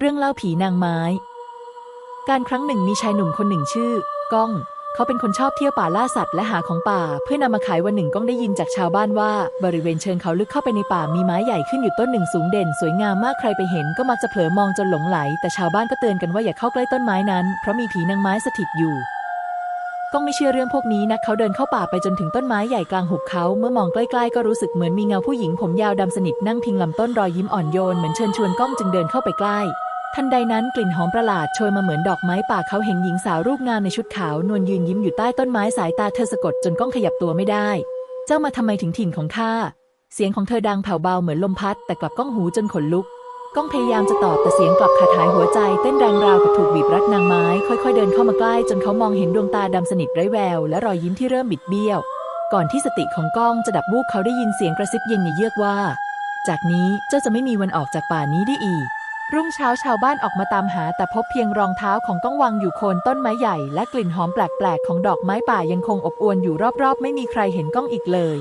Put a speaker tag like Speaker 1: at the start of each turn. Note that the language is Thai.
Speaker 1: เรื่องเล่าผีนางไม้ การครั้งหนึ่งมีชายหนุ่มคนหนึ่งชื่อ ก้อง เขาเป็นคนชอบเที่ยวป่าล่าสัตว์และหาของป่า เพื่อนำมาขายวันหนึ่งก้องได้ยินจากชาวบ้านว่า บริเวณเชิงเขาลึกเข้าไปในป่ามีไม้ใหญ่ขึ้นอยู่ต้นหนึ่งสูงเด่น สวยงามมากใครไปเห็นก็มักจะเผลอมองจนหลงไหล แต่ชาวบ้านก็เตือนกันว่าอย่าเข้าใกล้ต้นไม้นั้น เพราะมีผีนางไม้สถิตอยู่ก้องไม่เชื่อเรื่องพวกนี้นะเขาเดินเข้าป่าไปจนถึงต้นไม้ใหญ่กลางหุบเขา เมื่อมองใกล้ๆ ก็รู้สึกเหมือนมีเงาผู้หญิงผมยาวดำสนิทนั่งพิงลำต้นรอยยิ้มอ่อนโยนเหมือนเชิญชวนก้องจึงเดินเข้าไปใกล้ ทันใดนั้นกลิ่นหอมประหลาดโชยมาเหมือนดอกไม้ป่าเขาเห็นหญิงสาวรูปงามในชุดขาวนวลยืนยิ้มอยู่ใต้ต้นไม้สายตาเธอสะกดจนก้องขยับตัวไม่ได้ เจ้ามาทำไมถึงถิ่นของข้า เสียงของเธอดังแผ่วเบาเหมือนลมพัด แต่กลับก้องหูจนขนลุก ก้องพยายามจะตอบแต่เสียงกลับขาดหายหัวใจเต้นแรงราวกับถูกบีบรัดนางไม้ ค่อยๆเดินเข้ามาใกล้จนเขามองเห็นดวงตาดำสนิทไร้แววและรอยยิ้มที่เริ่มบิดเบี้ยว ก่อนที่สติของก้องจะดับวูบเขาได้ยินเสียงกระซิบเย็นเยือกว่า จากนี้เจ้าจะไม่มีวันออกจากป่านี้ได้อีก รุ่งเช้าชาวบ้านออกมาตามหาแต่พบเพียงรองเท้าของก้องวางอยู่โคนต้นไม้ใหญ่และกลิ่นหอมแปลกๆ ของดอกไม้ป่ายังคงอบอวลอยู่รอบๆ ไม่มีใครเห็นก้องอีกเลย